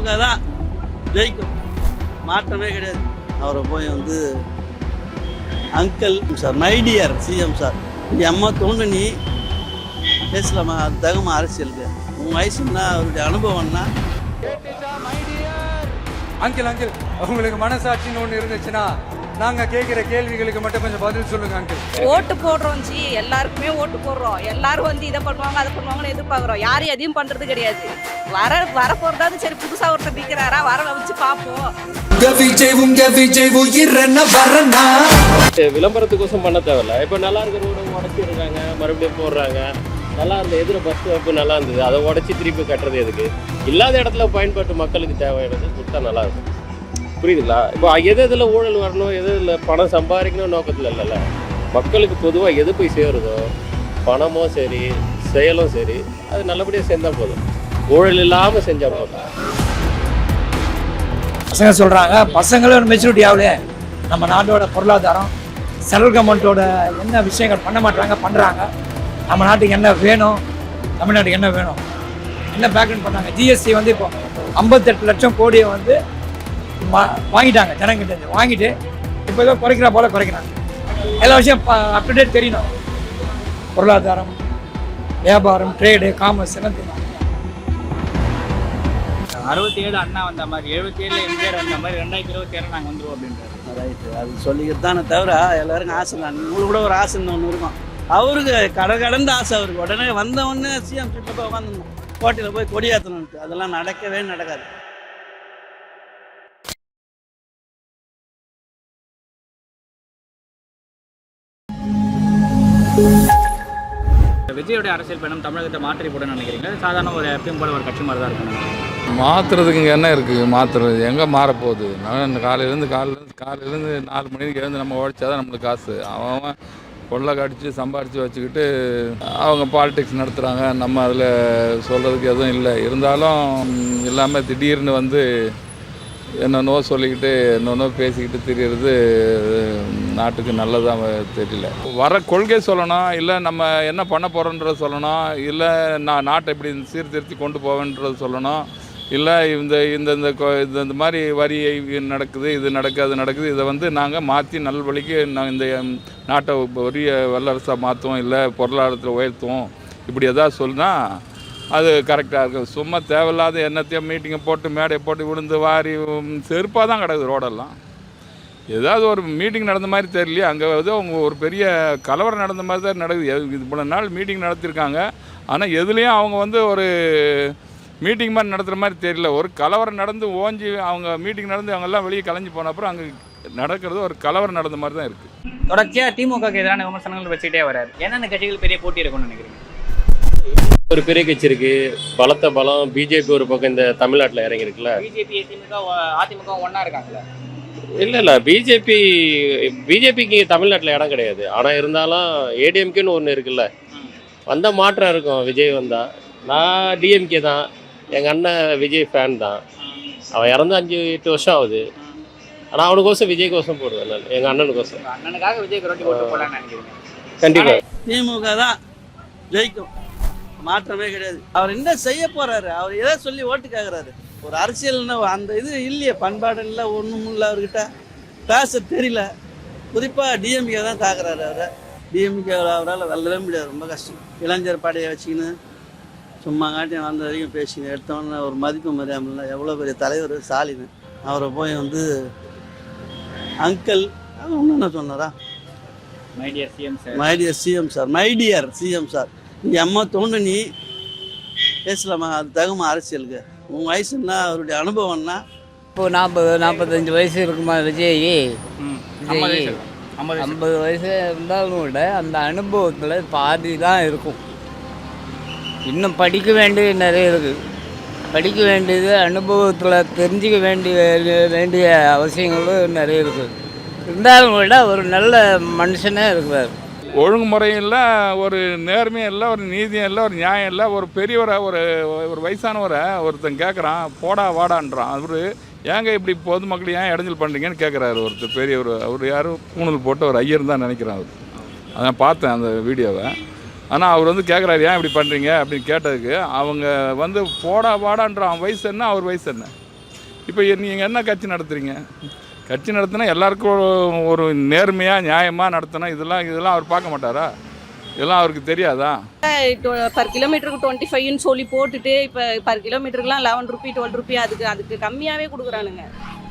திமுக தான் ஜெயிக்கும் மாற்றமே கிடையாது. அவரை போய் வந்து uncle sir my dear CM sir நீ அம்மா தோண்டு நீ பேசலாமா? அது தகுமா அரசியலுக்கு உன் வயசுன்னா அவருடைய அனுபவம்னா அங்கிள் அங்கிள் உங்களுக்கு மனசாட்சின்னு ஒன்று இருந்துச்சுன்னா நாங்க கேட்குற கேள்விகளுக்கு மட்டும் கொஞ்சம் பதில் சொல்லுங்க அங்கிள் ஓட்டு போடுறோம் ஜி. எல்லாருக்குமே ஓட்டு போடுறோம். எல்லாரும் வந்து இதை பண்ணுவாங்க அதை பண்ணுவாங்கன்னு எதிர்பார்க்குறோம். யாரும் எதையும் பண்றது கிடையாது. வர வர போறதாவது சரி புதுசா ஒருத்தர் நிற்கிறாரா வர வச்சு பார்ப்போம். விளம்பரத்துக்கோசம் பண்ண தேவையில்ல. இப்போ நல்லா இருக்கிற ரோட உடச்சிருக்காங்க மறுபடியும் போடுறாங்க. நல்லா இருந்த எதிர பஸ் ஸ்டாப்பு நல்லா இருந்தது. அதை உடச்சி திருப்பி கட்டுறது எதுக்கு? இல்லாத இடத்துல பயன்பாட்டு மக்களுக்கு தேவையானது கொடுத்தா நல்லா இருக்கும். புரியுதுங்களா? இப்போ எது எதில் ஊழல் வரணும் எது இதில் பணம் சம்பாதிக்கணும் நோக்கத்தில் இல்லைல்ல மக்களுக்கு பொதுவாக எது போய் சேருதோ பணமும் சரி செயலும் சரி அது நல்லபடியாக செஞ்சால் போதும். ஊழல் இல்லாமல் செஞ்சால் போதும். பசங்க சொல்கிறாங்க பசங்களும் மெச்சூரிட்டி ஆகலையே நம்ம நாட்டோட பொருளாதாரம் சென்ட்ரல் கவர்மெண்ட்டோட என்ன விஷயங்கள் பண்ண மாட்டாங்க பண்ணுறாங்க நம்ம நாட்டுக்கு என்ன வேணும் தமிழ்நாட்டுக்கு என்ன வேணும்? என்ன பேக்ரவுண்ட் பண்ணாங்க? ஜிஎஸ்டி வந்து இப்போ ஐம்பத்தெட்டு லட்சம் கோடியை வந்து வாங்கிட்டாங்க ஜனங்கிட்ட. வாங்கிட்டு இப்போ ஏதோ குறைக்கிற போல குறைக்கிறாங்க. எல்லா விஷயம் அப் டு டேட் தெரியணும். பொருளாதாரம் வியாபாரம் ட்ரேடு காமர்ஸ் எல்லாம் தெரியணும். அறுபத்தி ஏழு அண்ணா வந்த மாதிரி எழுபத்தி ஏழு எம்ஜிஆர் வந்த மாதிரி ரெண்டாயிரத்தி இருபத்தி ஏழு நாங்கள் வந்துருவோம் அப்படின்றாரு. ரைட்டு அது சொல்லிக்கிட்டு தானே தவிர எல்லாருக்கும் ஆசை தான். உங்களுக்கு கூட ஒரு ஆசைன்னு ஒன்று இருக்கும். அவருக்கு கடை கடந்த ஆசை அவருக்கு. உடனே வந்த உடனே சிஎம் சீட்டில் போய் உட்காந்துருந்தோம் கோட்டையில் போய் கொடியாற்றணும்ட்டு அதெல்லாம் நடக்கவே நடக்காது. விஜயோடைய அரசியல் பயணம் தமிழகத்தை மாற்றி போடணும்னு நினைக்கிறீங்க சாதாரண ஒரு எப்பயும் போல ஒரு கட்சி மாதிரி தான் இருக்கணும் மாற்றுறதுக்கு இங்கே என்ன இருக்குது மாற்றுறது எங்கே மாறப்போகுது? நான் இந்த காலையிலேருந்து காலையிலேருந்து காலையிலேருந்து நாலு மணிக்கு எழுந்து நம்ம உழைச்சா தான் நம்மளுக்கு காசு. அவன் கொள்ளை கடிச்சு சம்பாரித்து வச்சுக்கிட்டு அவங்க பாலிடிக்ஸ் நடத்துகிறாங்க நம்ம அதில் சொல்கிறதுக்கு எதுவும் இல்லை. இருந்தாலும் எல்லாமே திடீர்னு வந்து என்னென்னோ சொல்லிக்கிட்டு என்னென்னோ பேசிக்கிட்டு திரியறது நாட்டுக்கு நல்லதாக தெரியல. வர கொள்கை சொல்லணும் இல்லை நம்ம என்ன பண்ண போகிறோன்றது சொல்லணும் இல்லை நான் நாட்டை இப்படி சீர்திருத்தி கொண்டு போவேன்றது சொல்லணும் இல்லை இந்த இந்த இந்த கொ- இந்த இந்த மாதிரி வரி நடக்குது இது நடக்குது அது நடக்குது இதை வந்து நாங்கள் மாற்றி நல்வழிக்கு நான் இந்த நாட்டை பெரிய வல்லரசாக மாற்றுவோம் இல்லை பொருளாதாரத்தில் உயர்த்துவோம். இப்படி எதாவது சொன்னா அது கரெக்டாக இருக்கும். சும்மா தேவையில்லாத என்னத்தையும் மீட்டிங்கை போட்டு மேடையை போட்டு விழுந்து வாரி செருப்பாக தான் கிடக்குது ரோடெல்லாம். ஏதாவது ஒரு மீட்டிங் நடந்த மாதிரி தெரியலையே. அங்கே வந்து அவங்க ஒரு பெரிய கலவரம் நடந்த மாதிரி தான் நடக்குது. இது போல நாள் மீட்டிங் நடத்தியிருக்காங்க ஆனால் எதுலேயும் அவங்க வந்து ஒரு மீட்டிங் மாதிரி நடத்துகிற மாதிரி தெரியல. ஒரு கலவரம் நடந்து ஓஞ்சி அவங்க மீட்டிங் நடந்து அவங்க எல்லாம் வெளியே கலைஞ்சு போன அப்புறம் அங்கே நடக்கிறது ஒரு கலவரம் நடந்த மாதிரி தான் இருக்குது தொடர்ச்சியா திமுகக்கு எதிரான விமர்சனங்கள் வச்சுட்டே வராரு. என்னென்ன கட்சிகள் பெரிய போட்டி இருக்கும்னு நினைக்கிறீங்க? ஒரு பெரிய கட்சி இருக்கு. பலத்த பலம் பிஜேபி ஒரு பக்கம் இந்த தமிழ்நாட்டில் இறங்கியிருக்குல்ல பிஜேபி திமுக அதிமுக ஒண்ணா இருக்காங்கல்ல. இல்லை இல்லை. பிஜேபி பிஜேபிக்கு தமிழ்நாட்டில் இடம் கிடையாது. ஆனால் இருந்தாலும் ஏடிஎம்கேன்னு ஒன்று இருக்குல்ல. வந்த மாற்றம் இருக்கும். விஜய் வந்தா. நான் டிஎம்கே தான். எங்கள் அண்ணன் விஜய் ஃபேன் தான். அவன் இறந்து அஞ்சு எட்டு வருஷம் ஆகுது. ஆனால் அவனுக்கோசம் விஜய்க்கோசம் போடுவேன் நான். எங்கள் அண்ணனுக்கோசம். அண்ணனுக்காக விஜய் கண்டிப்பாக திமுக தான் ஜெயிக்கும். மாற்றமே கிடையாது. அவர் என்ன செய்ய போறாரு? அவர் எதை சொல்லி ஓட்டு கேட்குறாரு ஒரு அரசியல்னு அந்த இது இல்லையே பண்பாடு இல்லை ஒன்றும் இல்லை அவர்கிட்ட. பேச தெரியல. குறிப்பாக டிஎம்கே தான் தாக்குறாரு அவரை. டிஎம்கே அவரால் வெல்லவே முடியாது ரொம்ப கஷ்டம். இளைஞர் படையை வச்சுக்கின்னு சும்மா காட்டியும் வந்த வரைக்கும் பேசிங்க எடுத்தவொடனே ஒரு மதிப்பு மரியாதை எவ்வளோ பெரிய தலைவர் ஸ்டாலின். அவரை போய் வந்து அங்கிள் ஒன்று என்ன சொன்னாரா? My dear CM sir my dear CM sir my dear CM sir நீ அம்மா தோண்டு நீ பேசலாமா? அது தகுமா அரசியலுக்கு? உன் வயசுன்னா அவருடைய அனுபவம்னா இப்போ நாற்பது நாற்பத்தஞ்சு வயசு இருக்குமா விஜய்? வயசு வயசு. ஐம்பது வயசு இருந்தாலும் கூட அந்த அனுபவத்தில் பாதி தான் இருக்கும். இன்னும் படிக்க வேண்டியது நிறைய இருக்குது படிக்க வேண்டியது அனுபவத்தில் தெரிஞ்சுக்க வேண்டிய வேண்டிய அவசியங்களும் நிறைய இருக்குது இருந்தாலும் கூட ஒரு நல்ல மனுஷனே இருக்கிறார். ஒழுங்குமுறையும் இல்லை ஒரு நேர்மையும் இல்லை ஒரு நீதியும் இல்லை ஒரு நியாயம் இல்லை ஒரு பெரியவரை ஒரு ஒரு வயசானவரை ஒருத்தன் கேட்குறான் போடா வாடான்றான். அவர் ஏங்க இப்படி பொதுமக்கள் ஏன் இடைஞ்சல் பண்ணுறீங்கன்னு கேட்குறாரு ஒருத்தர் பெரியவர் அவர் யாரும் கூணல் போட்டு ஒரு ஐயர் தான் நினைக்கிறேன் அவர். அதான் பார்த்தேன் அந்த வீடியோவை. ஆனால் அவர் வந்து கேட்குறாரு ஏன் இப்படி பண்ணுறீங்க அப்படின்னு கேட்டதுக்கு அவங்க வந்து போடா வாடான்றான். வயசு என்ன? அவர் வயசு என்ன? இப்போ நீங்கள் என்ன கட்சி நடத்துகிறீங்க கட்சி நடத்தினா எல்லாருக்கும் ஒரு- ஒரு நேர்மையாக நியாயமாக நடத்தினா இதெல்லாம் இதெல்லாம் அவர் பார்க்க மாட்டாரா? இதெல்லாம் அவருக்கு தெரியாதா? பர் கிலோமீட்டருக்கு டுவெண்ட்டி ஃபைவ்னு சொல்லி போட்டுட்டு இப்போ பர் கிலோமீட்டருக்குலாம் லெவன் ருபி டுவெல் ருபி அதுக்கு அதுக்கு கம்மியாகவே கொடுக்குறானுங்க.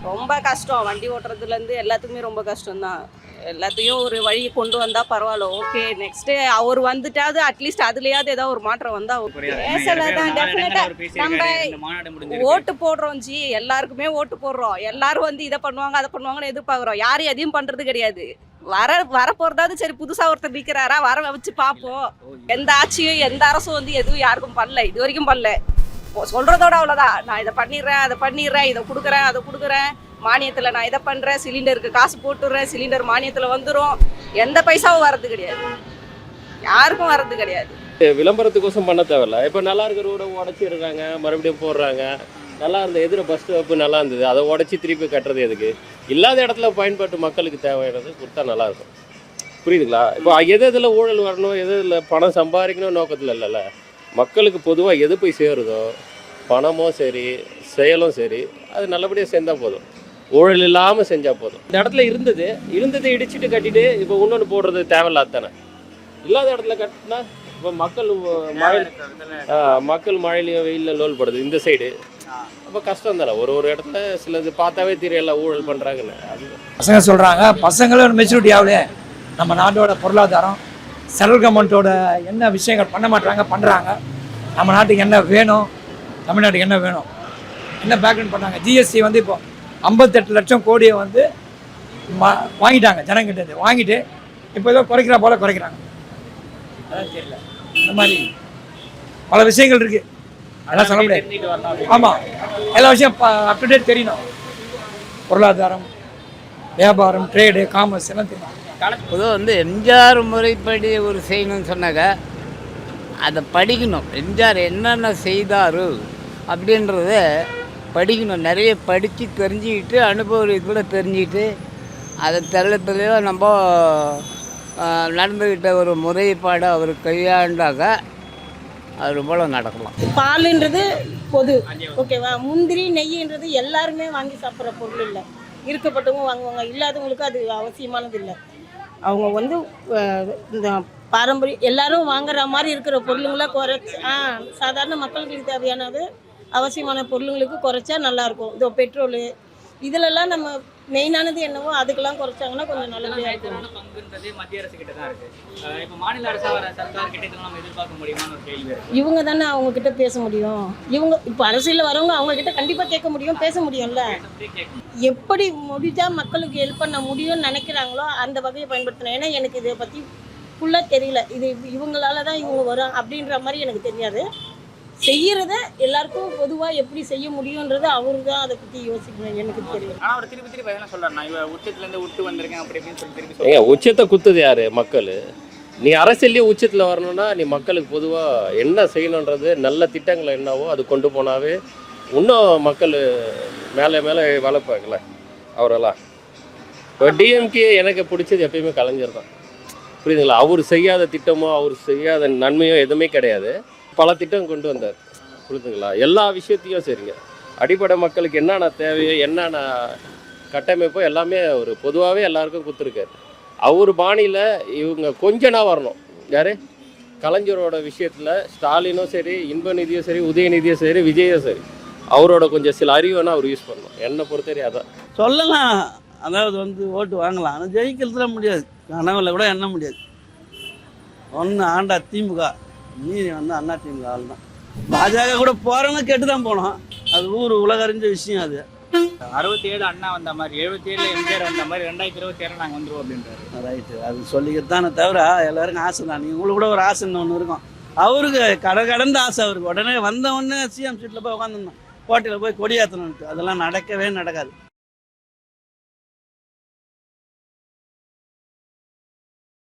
ரொம்ப கஷ்டம். வண்டி ஓட்டுறதுலேருந்து எல்லாத்துக்குமே ரொம்ப கஷ்டம்தான். எல்லாத்தையும் ஒரு வழி கொண்டு வந்தால் பரவாயில்ல ஓகே நெக்ஸ்ட்டு அவர் வந்துட்டாவது அட்லீஸ்ட் அதுலேயாவது ஏதாவது ஒரு மாற்றம் வந்தால் பேசல தான் டெஃபினட்டாக நம்ம ஓட்டு போடுறோம் ஜி எல்லாருக்குமே ஓட்டு போடுறோம். எல்லாரும் வந்து இதை பண்ணுவாங்க அதை பண்ணுவாங்கன்னு எதிர்பார்க்குறோம். யாரும் எதையும் பண்ணுறது கிடையாது. வர வர போகிறதாவது சரி புதுசாக ஒருத்தர் நிற்கிறாரா வர வச்சு பார்ப்போம். எந்த ஆட்சியும் எந்த அரசும் வந்து எதுவும் யாருக்கும் பண்ணல இது வரைக்கும் பண்ணல. சொல்றதோட அவ்வளோதான் நான் இதை பண்ணிடுறேன் அதை பண்ணிடுறேன் இதை கொடுக்குறேன் அதை கொடுக்குறேன். மானியத்தில் நான் இதை பண்ணுறேன் சிலிண்டருக்கு காசு போட்டுடுறேன் சிலிண்டர் மானியத்தில் வந்துடும் எந்த பைசாவும் வர்றது கிடையாது. யாருக்கும் வர்றது கிடையாது. விளம்பரத்துக்கோசம் பண்ண தேவையில்ல. இப்போ நல்லா இருக்கிற உடச்சி உடச்சிடுறாங்க மறுபடியும் போடுறாங்க. நல்லா இருந்த எதிர பஸ் ஸ்டாப்பு நல்லா இருந்தது. அதை உடச்சி திருப்பி கட்டுறது எதுக்கு? இல்லாத இடத்துல பயன்பாட்டு மக்களுக்கு தேவையானது கொடுத்தா நல்லா இருக்கும். புரியுதுங்களா? இப்போ எது எதில் ஊழல் வரணும் எது இதில் பணம் சம்பாதிக்கணும் நோக்கத்தில் இல்லைல்ல. மக்களுக்கு பொதுவாக எது போய் சேருதோ பணமும் சரி செயலும் சரி அது நல்லபடியாக சேர்ந்தால் போதும். ஊழல் இல்லாமல் செஞ்சால் போதும். இந்த இடத்துல இருந்தது இருந்ததை இடிச்சிட்டு கட்டிட்டு இப்போ இன்னொன்று போடுறது தேவையில்லாத தானே? இல்லாத இடத்துல கட்டினா இப்போ மக்கள் மழை ஆ, மக்கள் மழையிலையும் வெயிலில் லோல் படுது இந்த சைடு அப்போ கஷ்டம் தானே? ஒரு ஒரு இடத்துல சிலது பார்த்தாவே தெரியல ஊழல் பண்ணுறாங்கன்னு பசங்க சொல்கிறாங்க பசங்களும் மெச்சூரிட்டி ஆகலையே நம்ம நாட்டோட பொருளாதாரம் சென்ட்ரல் கவர்மெண்ட்டோட என்ன விஷயங்கள் பண்ண மாட்டாங்க பண்ணுறாங்க நம்ம நாட்டுக்கு என்ன வேணும் தமிழ்நாட்டுக்கு என்ன வேணும்? என்ன பேக்ரவுண்ட் பண்ணாங்க? ஜிஎஸ்டி வந்து இப்போ ஐம்பத்தெட்டு லட்சம் கோடியை வந்து மா வாங்கிட்டாங்க ஜனங்கிட்ட வாங்கிட்டு இப்போ ஏதோ குறைக்கிற போல குறைக்கிறாங்க. அதான் தெரியல. இந்த மாதிரி பல விஷயங்கள் இருக்குது அதெல்லாம் சொல்ல முடியாது. ஆமாம் எல்லா விஷயம் அப் டு டேட் தெரியணும். பொருளாதாரம் வியாபாரம் ட்ரேடு காமர்ஸ் எல்லாம் தெரியும் பொதுவாக வந்து எம்ஜிஆர் முறைப்படி ஒரு செய்யணும்னு சொன்னாக்க அதை படிக்கணும். எம்ஜிஆர் என்னென்ன செய்தார் அப்படின்றத படிக்கணும். நிறைய படித்து தெரிஞ்சுக்கிட்டு அனுபவத்தை கூட தெரிஞ்சுக்கிட்டு அதை தெள்ள தெளிவாக நம்ம நடந்துக்கிட்ட ஒரு முறைப்பாடை அவர் கையாண்டாக்க அது போல் நடக்கலாம். பாலுன்றது பொது. ஓகேவா? முந்திரி நெய்ன்றது எல்லாருமே வாங்கி சாப்பிட்ற பொருள் இல்லை. இருக்கப்பட்டவங்க வாங்குவாங்க. இல்லாதவங்களுக்கு அது அவசியமானது இல்லை. அவங்க வந்து இந்த பாரம்பரிய எல்லாரும் வாங்குற மாதிரி இருக்கிற பொருளுங்களை குறைச்சி ஆ சாதாரண மக்களுக்கு தேவையானது அவசியமான பொருளுங்களுக்கு குறைச்சா நல்லாயிருக்கும். இதோ பெட்ரோலு இதிலெல்லாம் நம்ம மெயினானது என்னவோ அதுக்கெல்லாம் குறைச்சாங்கன்னா கொஞ்சம் நல்லபடியாக இருக்கும் பங்குன்றது மத்திய அரசு கிட்ட தான் இருக்கு. அஹ் இப்ப மாநில அரசா வர சர்க்கார் கிட்ட இதெல்லாம் நம்ம எதிர்பார்க்க முடியுமான்னு ஒரு கேள்வி இருக்கு. இவங்க தானே அவங்க கிட்ட பேச முடியும். இவங்க இப்போ அரசியலில் வரவங்க அவங்க கிட்ட கண்டிப்பாக கேட்க முடியும் பேச முடியும்ல. எப்படி முடிஞ்சா மக்களுக்கு ஹெல்ப் பண்ண முடியும்னு நினைக்கிறாங்களோ அந்த வகையை பயன்படுத்தணும். ஏன்னா எனக்கு இதை பற்றி ஃபுல்லாக தெரியல. இது இவங்களால தான் இவங்க வரும் அப்படின்ற மாதிரி எனக்கு தெரியாது. செய்யறத எல்லாருக்கும் பொதுவாக எப்படி செய்ய முடியுன்றது அவரு தான் அதை பற்றி யோசிக்கணும் எனக்கு தெரியும். ஆனா அவர் திருப்பி திருப்பி அதெல்லாம் சொல்றாரு. நான் இவ உச்சத்துல இருந்து விட்டு வந்திருக்கேன் அப்படி இப்படின்னு சொல்லி திருப்பி ஏங்க உச்சத்தை குத்துது யாரு? மக்கள். நீ அரசியல்லையே உச்சத்தில் வரணும்னா நீ மக்களுக்கு பொதுவாக என்ன செய்யணுன்றது நல்ல திட்டங்கள் என்னவோ அது கொண்டு போனாவே இன்னும் மக்கள் மேலே மேலே வளர்ப்பாங்கல்ல அவரெல்லாம். இப்போ டிஎம்கே எனக்கு பிடிச்சது எப்பயுமே கலைஞர் தான் புரியுதுங்களா? அவர் செய்யாத திட்டமோ அவர் செய்யாத நன்மையோ எதுவுமே கிடையாது. பல திட்டம் கொண்டு வந்தார். புரியுதுங்களா எல்லா விஷயத்தையும் சரிங்க. அடிப்படை மக்களுக்கு என்னென்ன தேவையோ என்னென்ன கட்டமைப்போ எல்லாமே ஒரு பொதுவாகவே எல்லாருக்கும் கொடுத்துருக்காரு. அவர் பாணியில் இவங்க கொஞ்சனா வரணும். யார்? கலைஞரோட விஷயத்தில் ஸ்டாலினும் சரி இன்ப நிதியும் சரி உதயநிதியும் சரி விஜயும் சரி. அவரோட கொஞ்சம் சில அறிவுனா அவர் யூஸ் பண்ணணும். என்னை பொறுத்தவரை அதான். சொல்லலாம். அதாவது வந்து ஓட்டு வாங்கலாம். ஆனால் ஜெயிக்கிறதுல முடியாது. கனவுல கூட எண்ண முடியாது. ஒன்று ஆண்டா திமுக. மீதி வந்து அண்ணா திமுக ஆள் தான் பாஜக கூட போகிறவங்க கெட்டு தான் போனோம். அது ஊர் உலக அறிஞ்ச விஷயம் அது. அறுபத்தி ஏழு அண்ணா வந்த மாதிரி எழுபத்தி ஏழு எம்ஜிஆர் வந்த மாதிரி ரெண்டாயிரத்தி இருபத்தி ஏழு நாங்க வந்துருவோம் அப்படின்றாரு. ரைட்டு அது சொல்லிக்கிறது தானே தவிர எல்லாருக்கும் ஆசை தான். நீங்கள் உங்களுக்கு கூட ஒரு ஆசைன்னு ஒன்று இருக்கும். அவருக்கு கடை கடந்த ஆசை அவருக்கு. உடனே வந்த உடனே சிஎம் சீட்டில் போய் உட்காந்துருந்தோம் கோட்டையில் போய் கொடியாற்றணும் அதெல்லாம் நடக்கவே நடக்காது.